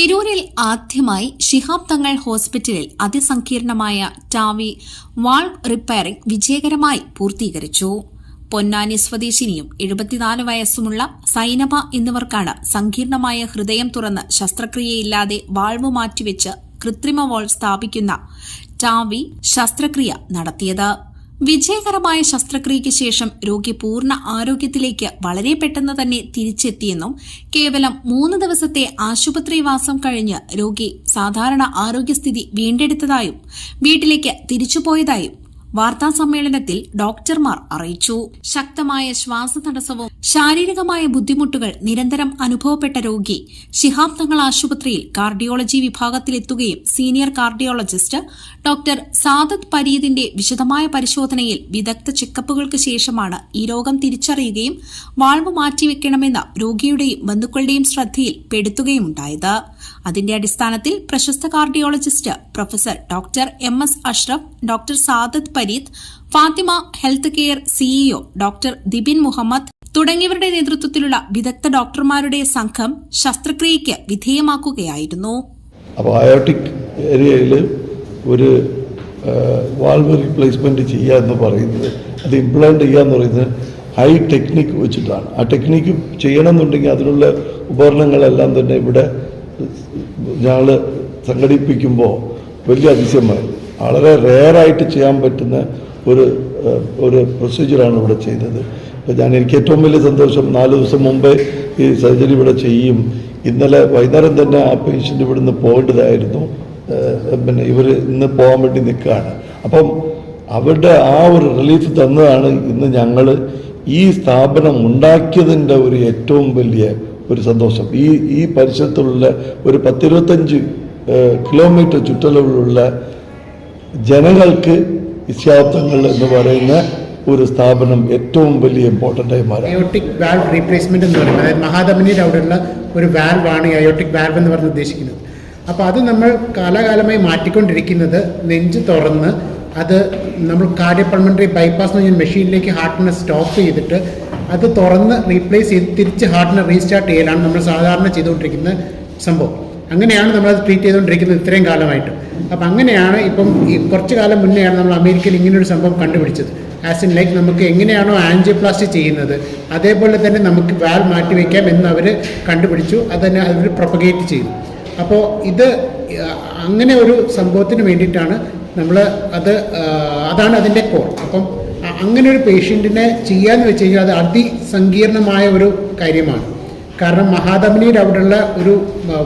തിരൂരിൽ ആദ്യമായി ശിഹാബ് തങ്ങൾ ഹോസ്പിറ്റലിൽ അതിസങ്കീർണമായ ടാവി വാൾവ് റിപ്പയറിംഗ് വിജയകരമായി പൂർത്തീകരിച്ചു. പൊന്നാനി സ്വദേശിനിയും എഴുപത്തിനാല് വയസ്സുമുള്ള സൈനബ എന്നിവർക്കാണ് സങ്കീർണമായ ഹൃദയം തുറന്ന് ശസ്ത്രക്രിയയില്ലാതെ വാൾവ് മാറ്റിവെച്ച് കൃത്രിമ വാൾവ് സ്ഥാപിക്കുന്ന ടാവി ശസ്ത്രക്രിയ നടത്തിയത്. വിജയകരമായ ശസ്ത്രക്രിയയ്ക്ക് ശേഷം രോഗി പൂർണ ആരോഗ്യത്തിലേക്ക് വളരെ പെട്ടെന്ന് തന്നെ തിരിച്ചെത്തിയെന്നും കേവലം മൂന്ന് ദിവസത്തെ ആശുപത്രിവാസം കഴിഞ്ഞ് രോഗി സാധാരണ ആരോഗ്യസ്ഥിതി വീണ്ടെടുത്തതായും വീട്ടിലേക്ക് തിരിച്ചുപോയതായും വാർത്താ സമ്മേളനത്തിൽ ഡോക്ടർമാർ അറിയിച്ചു. ശക്തമായ ശ്വാസതടസ്സവും ശാരീരികമായ ബുദ്ധിമുട്ടുകൾ നിരന്തരം അനുഭവപ്പെട്ട രോഗി ശിഹാബ് തങ്ങൾ ആശുപത്രിയിൽ കാർഡിയോളജി വിഭാഗത്തിലെത്തുകയും സീനിയർ കാർഡിയോളജിസ്റ്റ് ഡോക്ടർ സാദത്ത് പരീദിന്റെ വിശദമായ പരിശോധനയിൽ വിദഗ്ധ ചെക്കപ്പുകൾക്ക് ശേഷമാണ് ഈ രോഗം തിരിച്ചറിയുകയും വാൾവ് മാറ്റിവെക്കണമെന്ന രോഗിയുടെയും ബന്ധുക്കളുടെയും ശ്രദ്ധയിൽ പെടുത്തുകയുമുണ്ടായത്. അതിന്റെ അടിസ്ഥാനത്തിൽ പ്രശസ്ത cardiologist professor doctor M S Ashraf doctor Sadath Pareed Fathima health care CEO doctor Dibin Muhammad തുടങ്ങിയവരുടെ നേതൃത്വത്തിലുള്ള വിദഗ്ധ ഡോക്ടർമാരുടെ സംഘം ശസ്ത്രക്രിയയ്ക്ക് വിധേയമാക്കുകയായിരുന്നു. അപ്പോൾ ഏരിയയിൽ ഒരു വാൾവ് റീപ്ലേസ്മെന്റ് ചെയ്യുക എന്ന് പറയുന്നത് അത് ഇംപ്ലാന്റ് ചെയ്യുക എന്ന് പറയുന്നത് ഹൈ ടെക്നിക്ക് വെച്ചിട്ടാണ്. ആ ടെക്നിക്ക് ചെയ്യണമെന്നുണ്ടെങ്കിൽ അതിനുള്ള ഉപകരണങ്ങളെല്ലാം തന്നെ ഇവിടെ ഞങ്ങൾ സംഘടിപ്പിക്കുമ്പോൾ വലിയ അതിശയമായി വളരെ റെയറായിട്ട് ചെയ്യാൻ പറ്റുന്ന ഒരു ഒരു പ്രൊസീജിയറാണ് ഇവിടെ ചെയ്തത്. ഞാൻ എനിക്ക് ഏറ്റവും വലിയ സന്തോഷം നാല് ദിവസം മുമ്പേ ഈ സർജറി ഇവിടെ ചെയ്യും. ഇന്നലെ വൈകുന്നേരം തന്നെ ആ പേഷ്യന്റ് ഇവിടുന്ന് പോകേണ്ടതായിരുന്നു. ഏഹ്, പിന്നെ ഇവർ ഇന്ന് പോകാൻ വേണ്ടി നിൽക്കുകയാണ്. അപ്പം അവരുടെ ആ ഒരു റിലീഫ് തന്നതാണ് ഇന്ന് ഞങ്ങൾ ഈ സ്ഥാപനം ഉണ്ടാക്കിയതിന്റെ ഒരു ഏറ്റവും വലിയ ഒരു സന്തോഷം. ഈ ഈ പരിസരത്തുള്ള ഒരു പത്തിരുപത്തഞ്ച് കിലോമീറ്റർ ചുറ്റളവിലുള്ള ജനങ്ങൾക്ക് ഇസ്യാപ്തങ്ങൾ എന്ന് പറയുന്ന ഒരു സ്ഥാപനം ഏറ്റവും വലിയ ഇമ്പോർട്ടന്റ് ആയി മാറി അയോട്ടിക് വാൽവ് റീപ്ലേസ്മെന്റ് എന്ന് പറയുന്നത് അതായത് മഹാധമനിയുടെ അവിടെയുള്ള ഒരു വാൽവാണ് ഈ അയോട്ടിക് വാൽവ് എന്ന് പറഞ്ഞ് ഉദ്ദേശിക്കുന്നത്. അപ്പോൾ അത് നമ്മൾ കാലാകാലമായി മാറ്റിക്കൊണ്ടിരിക്കുന്നത് നെഞ്ച് തുറന്ന് അത് നമ്മൾ കാർഡിയപ്പൾമണറി ബൈപ്പാസ് എന്ന് മെഷീനിലേക്ക് ഹാർട്ടിനെ സ്റ്റോപ്പ് ചെയ്തിട്ട് അത് തുറന്ന് റീപ്ലേസ് ചെയ്ത് തിരിച്ച് ഹാർട്ടിനെ റീസ്റ്റാർട്ട് ചെയ്യലാണ് നമ്മൾ സാധാരണ ചെയ്തുകൊണ്ടിരിക്കുന്ന സംഭവം. അങ്ങനെയാണ് നമ്മളത് ട്രീറ്റ് ചെയ്തുകൊണ്ടിരിക്കുന്നത് ഇത്രയും കാലമായിട്ട്. അപ്പം അങ്ങനെയാണ് ഇപ്പം കുറച്ച് കാലം മുന്നെയാണ് നമ്മൾ അമേരിക്കയിൽ ഇങ്ങനൊരു സംഭവം കണ്ടുപിടിച്ചത്. ആസ് ഇൻ ലൈക്ക് നമുക്ക് എങ്ങനെയാണോ ആൻജിയോപ്ലാസ്റ്റി ചെയ്യുന്നത് അതേപോലെ തന്നെ നമുക്ക് വാൽ മാറ്റി വയ്ക്കാം എന്ന് അവർ കണ്ടുപിടിച്ചു അതന്നെ അവർ പ്രൊപ്പഗേറ്റ് ചെയ്തു. അപ്പോൾ ഇത് അങ്ങനെ ഒരു സംഭവത്തിന് വേണ്ടിയിട്ടാണ് നമ്മൾ അത് അതാണ് അതിന്റെ കോർ അപ്പം അങ്ങനെ ഒരു പേഷ്യന്റിനെ ചെയ്യാന്ന് വെച്ച് കഴിഞ്ഞാൽ അത് അതിസങ്കീർണമായ ഒരു കാര്യമാണ്. കാരണം മഹാധമനിയുടെ അവിടെയുള്ള ഒരു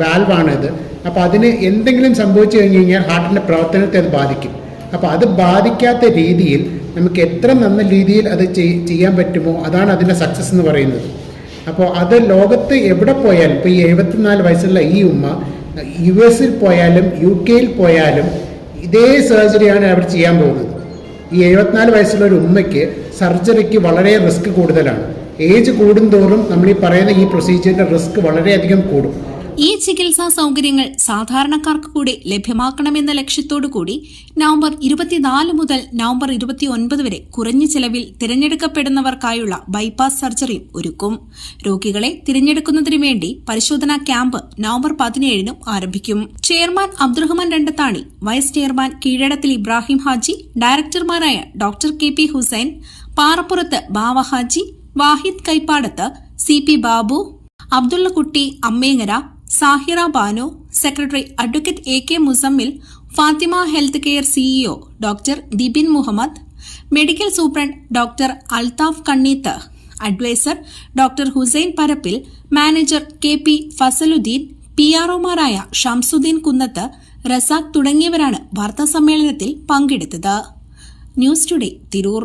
വാൽവാണ് ഇത് അപ്പോൾ അതിന് എന്തെങ്കിലും സംഭവിച്ചു കഴിഞ്ഞ് കഴിഞ്ഞാൽ ഹാർട്ടിന്റെ പ്രവർത്തനത്തെ അത് ബാധിക്കും. അപ്പോൾ അത് ബാധിക്കാത്ത രീതിയിൽ നമുക്ക് എത്ര നല്ല രീതിയിൽ അത് ചെയ്യാൻ പറ്റുമോ അതാണ് അതിന്റെ സക്സസ് എന്ന് പറയുന്നത്. അപ്പോൾ അത് ലോകത്ത് എവിടെ പോയാലും ഇപ്പോൾ ഈ എഴുപത്തിനാല് വയസ്സുള്ള ഈ ഉമ്മ യു എസിൽ പോയാലും യു കെയിൽ പോയാലും ഇതേ സർജറിയാണ് അവർ ചെയ്യാൻ പോകുന്നത്. ഈ എഴുപത്തിനാല് വയസ്സുള്ള ഒരു ഉമ്മയ്ക്ക് സർജറിക്ക് വളരെ റിസ്ക് കൂടുതലാണ്. ഏജ് കൂടുന്തോറും നമ്മൾ ഈ പറയുന്ന ഈ പ്രൊസീജിയറിന്റെ റിസ്ക് വളരെയധികം കൂടും. ഈ ചികിത്സാ സൗകര്യങ്ങൾ സാധാരണക്കാർക്ക് കൂടി ലഭ്യമാക്കണമെന്ന ലക്ഷ്യത്തോടു കൂടി നവംബർ ഇരുപത്തിനാല് മുതൽ നവംബർ ഇരുപത്തിയൊൻപത് വരെ കുറഞ്ഞ ചെലവിൽ തിരഞ്ഞെടുക്കപ്പെടുന്നവർക്കായുള്ള ബൈപ്പാസ് സർജറിയും ഒരുക്കും. രോഗികളെ തിരഞ്ഞെടുക്കുന്നതിനു വേണ്ടി പരിശോധനാ ക്യാമ്പ് നവംബർ പതിനേഴിനും ആരംഭിക്കും. Chairman Abdurahman Randathani vice chairman Keezhadathil Ibrahim Haji ഡയറക്ടർമാരായ doctor K P Hussain Parappurath Bava Haji Wahid Kaippadath C P Babu Abdullakutty Ammengara Sahira Banu secretary advocate A K Musammil Fathima health care CEO doctor Dibin Muhammad medical superintendent doctor Althaf Kanneeth adviser doctor Hussain Parappil manager K P Fasaluddin P ആർഒമാരായ Shamsuddin Kunnath Razak തുടങ്ങിയവരാണ് വാർത്താസമ്മേളനത്തിൽ പങ്കെടുത്തത്. News today Tirur.